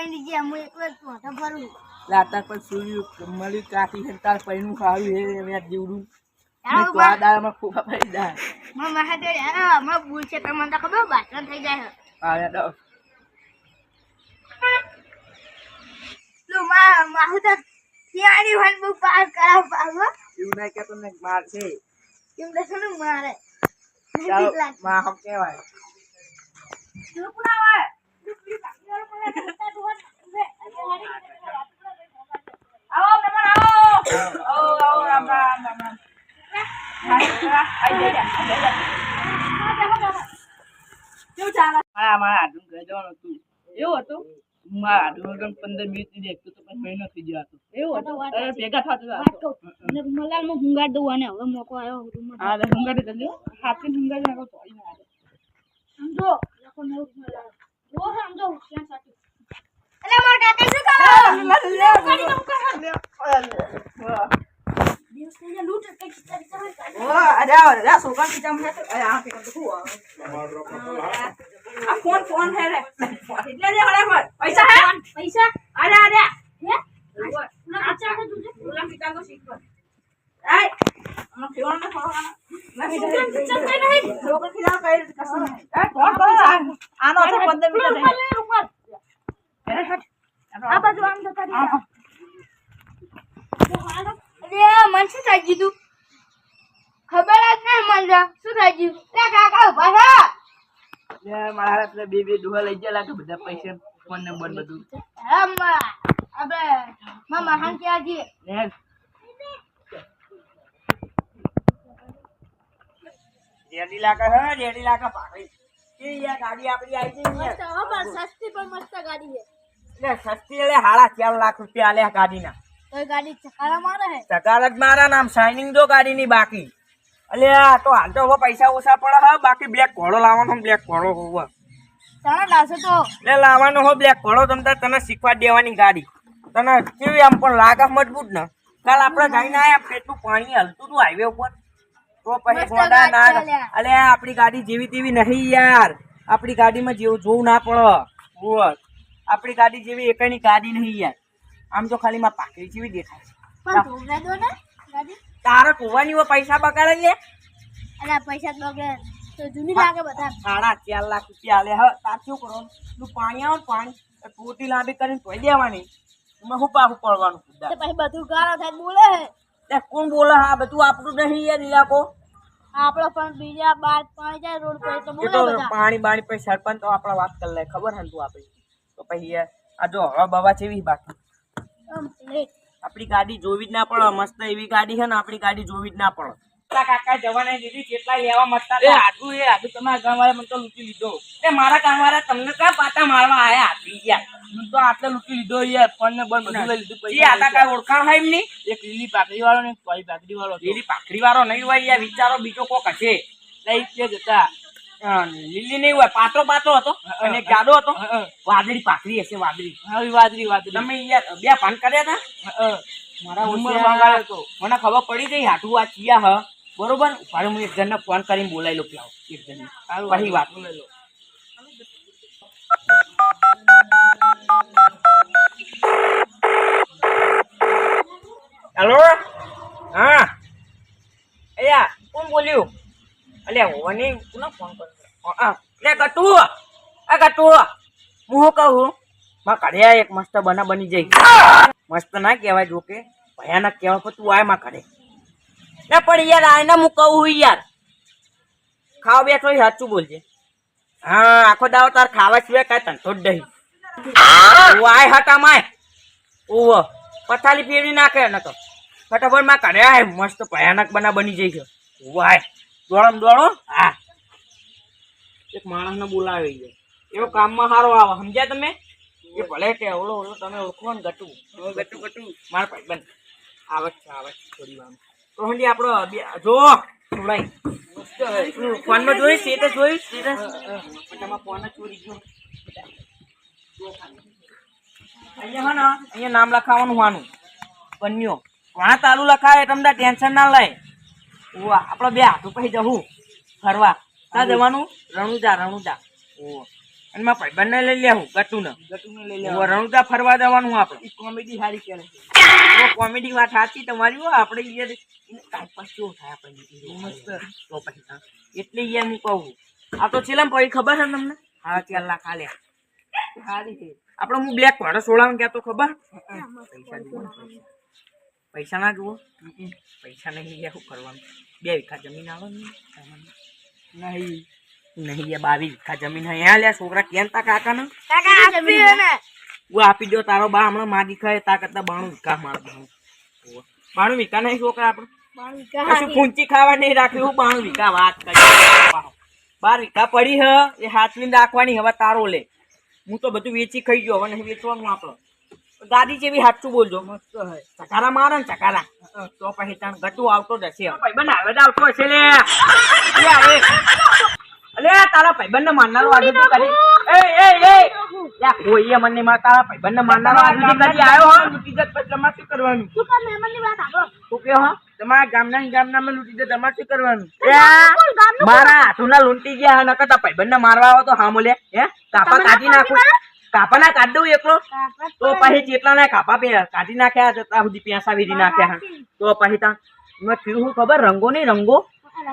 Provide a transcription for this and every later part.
પૈણી હું જ પોતા ફરું લાતા પર સૂર્યું મળ્યું કાકી છે તાર પૈનું ખાવ્યું હે મેં જીવડું હાલો તો આ પડી માં મહાદેવ હા માં ભૂલ છે તમને તો ખબર બાટલા થઈ જાય. હા યાર તો માં માહુ તો થિયારી હોય બહુ પાર કરાવ પાડો એવું નહીં કે તમને માર છે. કેમ કે શું મારે? માં હમ ચૂપ ના મારા હતું એવું હતું મારા પંદર મિનિટની તો પછી મહિનો થઈ હતો એવું હતું ભેગા થતું કહું. અને દઉં અને હવે મોકો આવ્યો. હા તો હુંગાડી હાથે તો સમજો જો તો ફોન ફોન હે રે. એટલે રે હળે પૈસા હે? પૈસા? અરે અરે હે? ઓલા કાચા છે? તુજે? ઓલા પિતા તો શીખ આય અમે ફોન ને ફોન આનો 15 મિનિટ આ બાજુ આમ શું થઈ ગયું? ખબર જ નહીં મને મારા બે બે ડોહા લઈ ગયા લાગે બધા પૈસા ફોન નંબર બધું આમ આપણે મામા હાં ક્યાં જઈએ લે રેડી લાગે હે રેડી લાગે પાકડી કે યાર ગાડી આપડી આવી ગઈ મસ્ત હો પણ સસ્તી પણ મસ્ત ગાડી છે. એટલે સસ્તી એટલે હાડા ચાર લાખ રૂપિયા આલ્યા ગાડીના. તો ગાડી ચકારા મારે હે? ટકાર જ મારા નામ શાઇનિંગ જો ગાડીની બાકી. અલે આ તો હાલ તો હવે પૈસા ઓછા પડે હા બાકી બ્લેક ઘોડો લાવવાનો બ્લેક ઘોડો હોવા. તને લાવશે તો. એટલે લાવવાનો હો બ્લેક ઘોડો તમતા તને શીખવા દેવાની ગાડી. તને કેવી આમ પણ લાગે મજબૂત ને. કાલ આપણે જઈને આયા પેટનું પાણી હલતું હતું હાઈવે ઉપર. તો પછી ગોડા ના ગાડી છે લ્યા. અલે આપણી ગાડી જેવી તેવી નહીં યાર. આપણી ગાડીમાં જેવું જોવું ના પડે. બોલ. આપણી ગાડી જેવી એકની ગાડી નહીં યાર. આમ તો ખાલી માં પાકડી જેવી દેખાય છે. તારે કોવાની હોય પૈસા બગાડે લે. અને પૈસા તો તો જૂની લાગે બધા. સાડા ચાર લાખ રૂપિયા આલે. હવે તાર શું કરો? તું પાણી આવે પાણી. ટોટી લાંબી કરીને ધોઈ દેવાની. એમાં હું પાછું પડવાનું પછી બધું ગાળો થાય બોલે. કોણ બોલે? હા બધું આપણું નહીં યાર ઇલાકો આપણો પણ બીજા બાર પાણી જાય રોડ પર તો બોલે પાણી બાણી પછી સરપંચ તો આપણે વાત કરી લે ખબર હે તું આપણી? તો પછી આ જો હવા બવા જેવી બાકી. આપણી ગાડી જોવી જ ના પડે મસ્ત એવી ગાડી છે ને આપણી ગાડી જોવી જ ના પડે. કાકા જવાને દીધી કેટલા લેવા મતતા એ આટલું એ આટલું તમારા ગામ મને તો લૂંટી લીધો. એ મારા ગામ તમને ક્યાં પાટા મારવા આયા? હાથી યાર મને તો આટલે લૂંટી લીધો યાર ફોન ને બંધ બધું લઈ લીધું પછી આટા કાંઈ ઓળખાણ હોય એમની એક લીલી પાકડી વાળો ને કોઈ પાકડી વાળો લીલી પાકડી વાળો નહીં હોય યાર વિચારો બીજો કોક હશે. લઈ તે જતા લીલી નહીં હોય પાત્રો પાત્રો હતો અને જાડો હતો. વાદળી પાકડી હશે વાદળી. વાદળી વાદળી તમે યાર બે પાન કર્યા હતા મારા ઓછિયા હતો મને ખબર પડી ગઈ હાટુ આ ચિયા હ. બરોબર? મારે હું એક જણને ફોન કરીને બોલાવી લો પેલા. એક જણને. પછી વાત. લઈ લો હેલો? હા. અલ્યા કોણ બોલ્યું? અલ્યા હોવાની કોને ફોન કર્યો? હા લે કટુ. આ કટુ. હું શું કહું? માં કાઢ્યા એક મસ્ત બના બની જાય મસ્ત ના કહેવાય જોકે. ભયાનક કહેવાય પણ તું આયમાં કાઢે. ના પણ યાર આને હું કહું યાર. ખાવા બેઠો સાચું બોલજે. હા આખો દાવો તાર ખાવા સિવાય કાંઈ તંતો જ નહીં. આય હટા માય ઓવ પથાલી ફેરવી નાખે ન તો. ફટાફટમાં કરે હે મસ્ત ભયાનક બના બની જાય છે. વાય દોડમ દોડો. હા. એક માણસને બોલાવી ગયો એવો કામમાં સારો આવે સમજ્યા તમે? એ ભલે કે ઓલો ઓલો તમે ઓળખો ને ગટુ. ગટુ ગટુ. મારા ભાઈબંધ. આવે જ છે આવે છે થોડી વાર. હંડી આપણો જો થોડાઈ ફોનમાં જોઈ સ્ટેટસ જોયું સ્ટેટસ ફોન ચોરી ગયો. અહીંયા હા ને અહીંયા નામ લખાવાનું હોવાનું. બન્યો. વાણા તાલુ લખાય તમને ટેન્શન ના લે ઓવા આપણે બે હાથું પછી જવું ફરવા. ત્યાં જવાનું? રણુજા રણુજા. ઓ અને મારા ભાઈબંધને લઈ લેવું ગટું ને ગટુને લઈ હવે રણુદા ફરવા જવાનું આપણે. કોમેડી સારી કરે કોમેડી વાત સાચી તમારી આપણે યાર કાંઈ પછી થાય આપણે મસ્ત. તો પછી. એટલે યાર હું કહું. આ તો છેલ્લા પછી ખબર છે તમને? હા ચાર લાખ આલ્યા સારી છે. આપણે હું બ્લેક વાળો સોળામાં ક્યાં તો ખબર? પૈસા ના જુઓ. પૈસા નહીં લેવું કરવાનું? બે વીઘા જમીન આવે ને. નહીં. નહીં યાર બાવીસ વીઘા જમીન હે. અહીંયા લ્યા છોકરા કેમ તા કાકા ને કાકા આપી દે ને હું આપી દો તારો બા હમણાં માગી ખાય તા કરતા બાણું વીઘા મારું બાણું. બાણું વીઘા નહીં છોકરા આપણે કશું પૂંચી ખાવા નહીં રાખ્યું હું બાણું વીઘા વાત કરી બાર વીઘા પડી હ એ હાથવીને રાખવાની હવે તારો લે. હું તો બધું વેચી ખાઈ ગયો હવે નહીં વેચવાનું આપણે દાદી જેવી હાથું બોલજો. મસ્ત હે. ચકારા મારે ને ચકારા. તો પછી તાણ ગટુ આવતો જ હશે. ભાઈબંધ આવે આવતો હશે લે. લે, એ. અલે તારા ભાઈબંધ ને મારનારો આજુ તું કરી. એ એ એ. યા કોઈએ મને નહીં માર તારા ભાઈબંધ ને મારનારો આજુ તું કરી આવ્યો હો? લૂંટી જત પછી તમારે શું કરવાનું? શું કર મહેમાનની વાત આપો તું કયો હો? તમારા ગામના ગામના માં લૂંટી જત તમારે શું કરવાનું? મારા હાથુના લૂંટી ગયા નકર તા ભાઈબંધ ને મારવા આવો તો હા મોલે હે? કાપા કાઢી નાખું. કાપા ના કાઢ દઉં એકલો. તો પછી જેટલા ના કાપા કાઢી નાખ્યા તો ત્યાં સુધી પેસા વીરી નાખ્યા તો પછી ત્યાં મેં થયું ખબર રંગો? નહીં રંગો.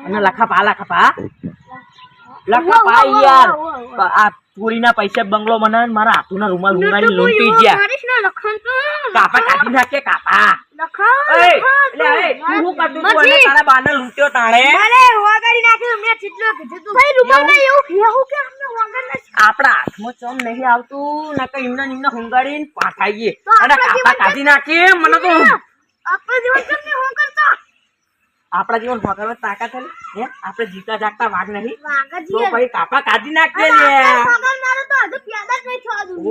અને લખા પા લખા પા લખા ઉવ્વ, યાર. આ ચોરીના પૈસે બંગલો બનાવીને મારા હાથુના રૂમાલ ઉંગાડી લૂંટી ગયા. કાપા કાઢી નાખે કાપા. કરતું ભાઈ આપણા હાથમાં ચમ નહીં આવતું. ના કઈ એમને હુંગાડીને પાઠાઈએ. અને કાપા કાઢી નાખીએ મને તો આપણે દિવસ તમને હોગર તો આપણા જીવન ભગવાન તાકાત હે હે? આપણે જીતા જાગતા વાઘ નહીં. તો પછી કાપા કાઢી નાખીએ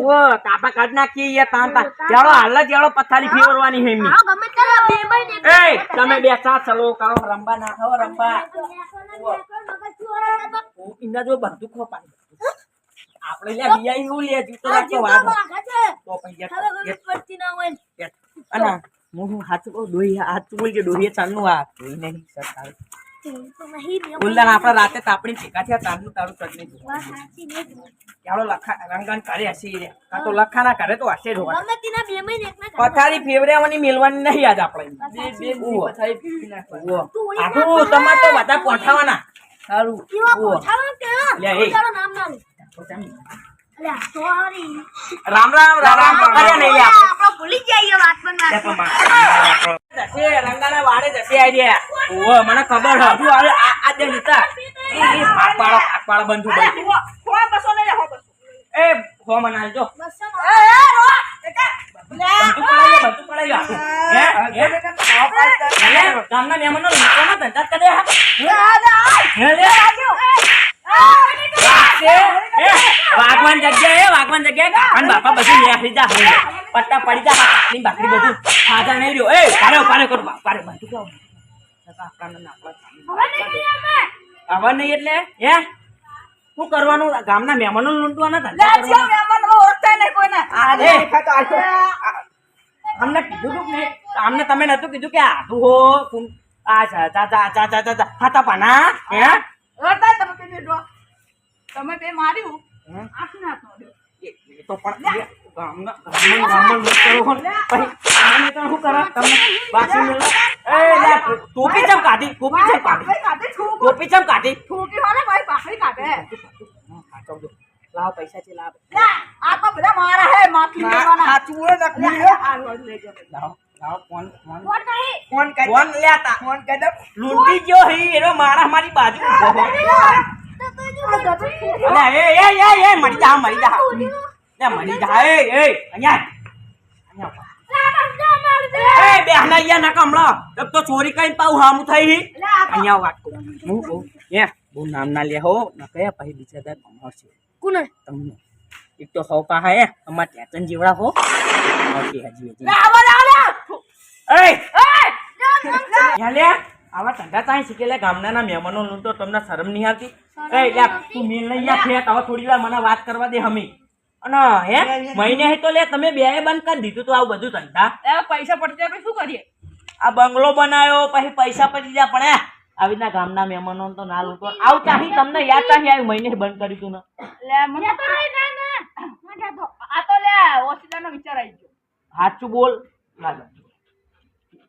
ઓ કાપા કાઢી નાખીએ યાર તાન તા ચાલો હાલ જ પથારી ફેરવાની હે ભાઈ એ તમે બે સાત ચલો કરો રંબા ના ખાઓ રંબા ઇન્દા જો બધું ખો પાડી. આપણે લે બીયા હું લે જીતો રાખતો વાઘ તો પછી હાચું કહું દોહી હાચું બોલજો દોહી ચાલનું આ દોહી નહીં સરકાર. ઉલ્લાન આપણે રાતે તાપણી ભેગા થયા તારનું તારું ચટણી. ચાલો લખા રંગણ કરે હશે રે. કાં તો લખાના કરે તો હશે પથારી ફેવરેવાની મેલવાની નહીં આજ આપણે. બે બે. પથારી. આખું તમારે તો બધા કોઠાવાના સારું. લે, એ. રામ રામ રામ રામ. નહીં મને ખબર હજુ આ આ- આ જે નીતા એ બંધુ હો મને લે, લે. લે, ગામના મહેમાનો ધંધા કરે લે? વાગવાન જગ્યાએ જગ્યાએ કાકાના બાપા બધું લેખી જા હવે. પટ્ટા પડી જા ની બાકરી બધું ખાધા નહીં રહ્યો. એ પારે પારે કર પારે બાજુ કહો આવા નહીં એટલે? હે? શું કરવાનું? ગામના મહેમાનો લૂંટવાના. અમને કીધું તું કે અમને તમે નતું કીધું કે આધું હો આ જા જા જા હાથા પાના હે? તમે બે માર્યું. તો પણ ગામમાં ગામમાં લૂંટ કરો હો પછી આને તો શું કરો તમને બાસી મેલો એ ટોપી ચમ કાઢી ટોપી ચમ કાઢી. ટોપી ચમ કાઢી. ઠૂકી વાળા ભાઈ પાખડી કાઢે. હા, કાઢો જો. લાવ પૈસા છે લાવ. આ તો બધા મારા હે માફી લેવાના. લાવ લાવ ફોન ફોન. ફોન ફોન લેતા ફોન કરી લૂંટી ગયો હી એનો મારા મારી બાજુ અરે એ એ એ મરી જા મરી જા. લે મળી જાય એ એ અહીંયા અહીંયા એ બે હના અહીંયા ના કમળો એક તો ચોરી કરીને પાઉ હામું થઈ અહીંયા વાત કરું હું કહું એ બહુ નામ ના લે હો ન કયા પછી બીજા દા કમાશે કોને તમને એક તો હો પા હે અમાર ટેચન જીવડા હો ઓકે હજી હજી એ યા લે આવા ધંધા તાઈ શીખેલા ગામડાના મહેમાનો તો તમને શરમ નહીં આવતી એ તું મેલ નહીં ફેટ હવે થોડી વાર મને વાત કરવા દે હમી અને હે મહિને તો લે તમે બે બંધ કરી દીધું તું આવું બધું ધંધા. એ પૈસા પડશે આપણે શું કરીએ? આ બંગલો બનાવ્યો પછી પૈસા પડી ગયા પણ આવી રીતના ગામના મહેમાનો તો ના લૂંટો આવું ચાહી તમને યાદ ચાહી આવી મહિને બંધ કરી તું ને. લે મને લે ઓછીદાનો વિચાર આવી ગયો. સાચું બોલ. લાલ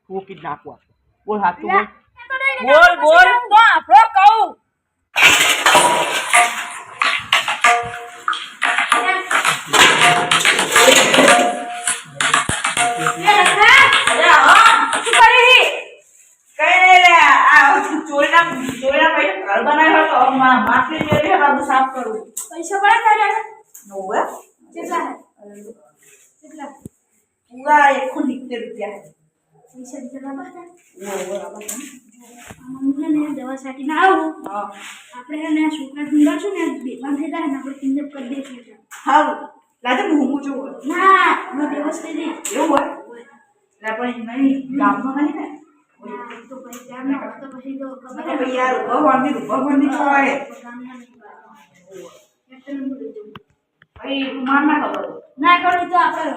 હું કી નાખું બોલ સાચું બોલ. તો ને બોલ બોલ. તો આપણો કહું. હારું. લાજે હું છું હવે. ના અમે બેહોશ થઈ એવું હોય? એટલે પણ નહીં ગામમાં નહીં ને. તો પછી રાખો તો પછી તો ખબર અરે ભાઈ યાર ભગવાનની ભગવાનની છોડાય ભાઈ માર ના ખબર ના કરું તો આપણે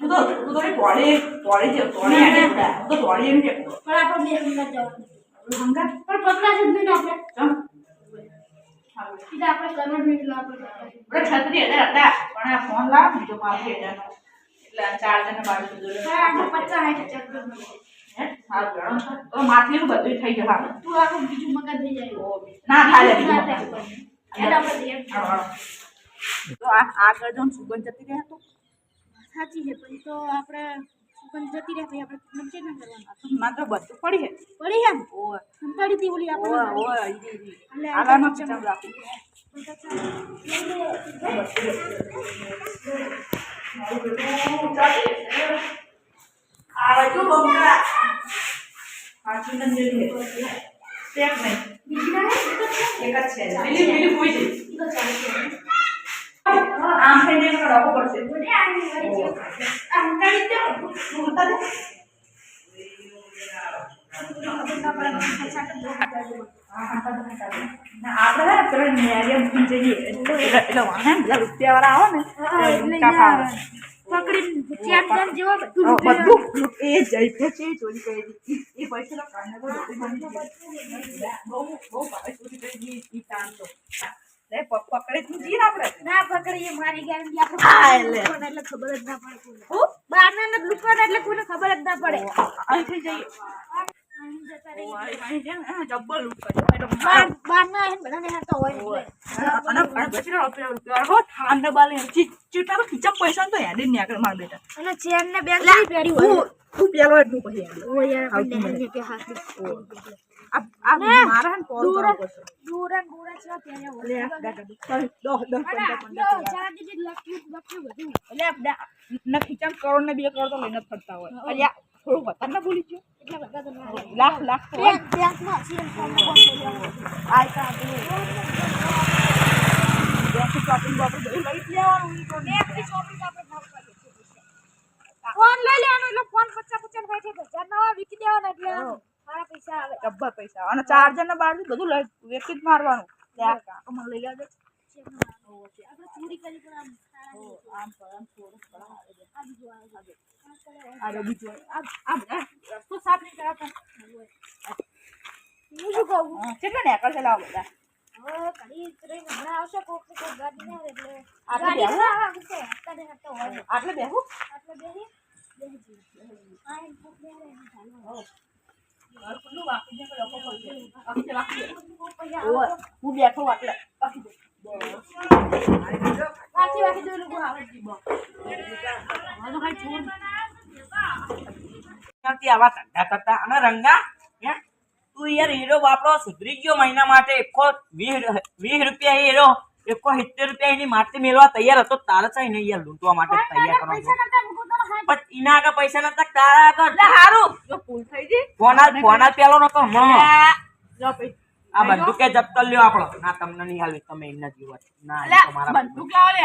તું તો તું તો છે ટોળી આને બધા. તું ટોળી એમ છે પણ આપણે બે હંગાત જવાનું હંગા પણ પકડાશે જ નહીં આપણે આપણે આપણે છત્રી હજાર હતા પણ આ ફોન લાવ બીજો હજારનો એટલે ચાર જણ બાવીસ હજાર હા, પચાસ હજાર રૂપિયા મળશે. હે? સારું ગણો છો. તો માથલીનું બધું થઈ જશે તું આખું બીજું મગજ થઈ જાય. ના થાય બીજું. તો આ આગળ જો સુગંધ જતી રહે તો? સાચી છે પછી તો આપણે સુગંધ જતી રહે ભાઈ આપણે કિડનેપ છે ને કરવાનું માત્ર બધું પડી હે. પડી હે ઓય. સંતાડી હતી ઓલી આપણે ઓય ઓય. એટલે આગળનો ચમ રાખું. આવે તો બંગલા પાછું ન. જઈએ સ્ટેપ નહીં. એક જ છે. પેલી પેલી મારી ગેરંટી આપણે રૂપિયા એટલે. આવો. એટલે. ખબર જ ના પડે પૈસા તો હેડી અને ચેન ને બેન પહેરી હોય તું પેલો કરોડ ને બે કરોડ તો લઈને ફરતા હોય અલ્યા થોડું વધારે ના બોલી ગયો. એટલા બધા તો ના આવે. લાખ લાખ. ફોન લઈ લેવાનો એટલે ફોન પચાસ પચાસ સાઠ હજાર નવા વિકી દેવાના એટલે મારા પૈસા આવે. ડબ્બા પૈસા. અને ચાર્જર ને બાર બધું લઈ વેચી જ મારવાનું. મને લઈ આવજે. આપણે ચોરી કરી પણ આમ આમ થોડું આ આ બધા રસ્તો સાફ નહીં કરાતા હું શું કહું? હા, કેટલા નેકળ છે લાવો બધા? હવે ઘડી ટ્રેન હમણાં આવશે કોક કોક ગાડી ના એટલે આપણે ગાડી બેહવું? ના આવે કે હપ્તા ને હપ્તા હોય આટલે બેહું? આટલે બેહી બેહી. આ એમ કોક બેહે ચાલો. ઘર ખુલ્લું વાકી દે લોકો પડશે વાકી દે. વાકી દે હું બેઠો આટલે. વાકી દે વાંચી વાંચી જોઈ લોકો આવે જ નહીં. તો ખાલી છોડ ત્યાંથી આવા ધંધા કરતા. અને રંગા હે? તું યાર હીરો વાપરો સુધરી ગયો મહિના માટે. એકો વીસ વીસ રૂપિયા હીરો એકો સિત્તેર રૂપિયા એની માટે મેળવા તૈયાર હતો. તારે છે ને યાર લૂંટવા માટે તૈયાર કરો પણ એના આગળ પૈસા નતા તારા આગળ. સારું ફોન ફોન પેલો નતો આ, બંદૂકે જપ્ત લ્યો આપણો. ના તમને નહીં હાલવી તમે એમના જીવો. ના તમારા બંદૂક લાવો લે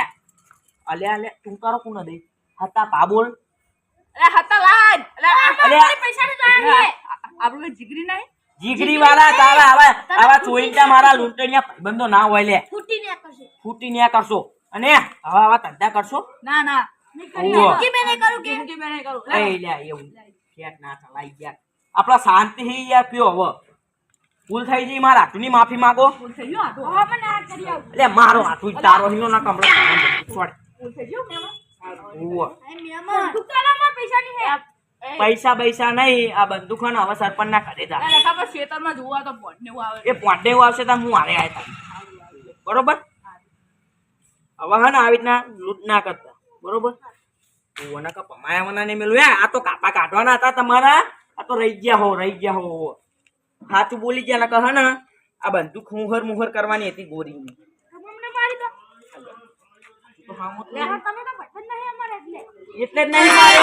અલે અલે તું કરો કોણ દે હતા પાબોલ અલે હતા લાજ. અલે પૈસા ને જોઈએ આપણે જીગરી નહીં? જીગરી વાળા તારા આવા આવા ચોઈટા મારા લૂંટણીયા ભાઈબંધો ના હોય લે. ફૂટી ને કરશે. ફૂટી ન્યા કરશો. અને હવા આવા ધંધા કરશો? ના ના. ઓવો. મેં નહીં કરું જિંદગી મેં નહીં કરું. એ લે એવું. ના ચલાઈ આપડા શાંતિ યાર પીઓ હવે. ભૂલ થઈ ગઈ મારા હાથની માફી માંગો. ફૂલ થઈ ગયું આ તો મને આ કરી આવું. એટલે મારો હાથું તારો હિનો ના કમળો. છોડ. થઈ ગયું ને તો પૈસા ની હે? પૈસા પૈસા નહીં આ બંદૂક ને હવે સરપંચ ના કરે જા. ખબર ખેતરમાં જોવા તો પોટ ને આવે. એ પોટ એવું આવશે તો હું હારે આવ્યા બરોબર? હવે હે ને આવી રીતના લૂંટ ના કરતા. બરોબર? ઓના કા પમાયા મના ને મેલું. હે આ તો કાપા કાઢવાના હતા તમારા. આ તો રહી ગયા હો રહી ગયા હો સાચું બોલી ગયા ના કહે ને આ બંદૂક હુંહર મુહર કરવાની હતી ગોરીની તમને મારી દો તો હા મોત લે. તમે તો પસંદ નહીં અમારે એટલે એટલે જ નહીં મારે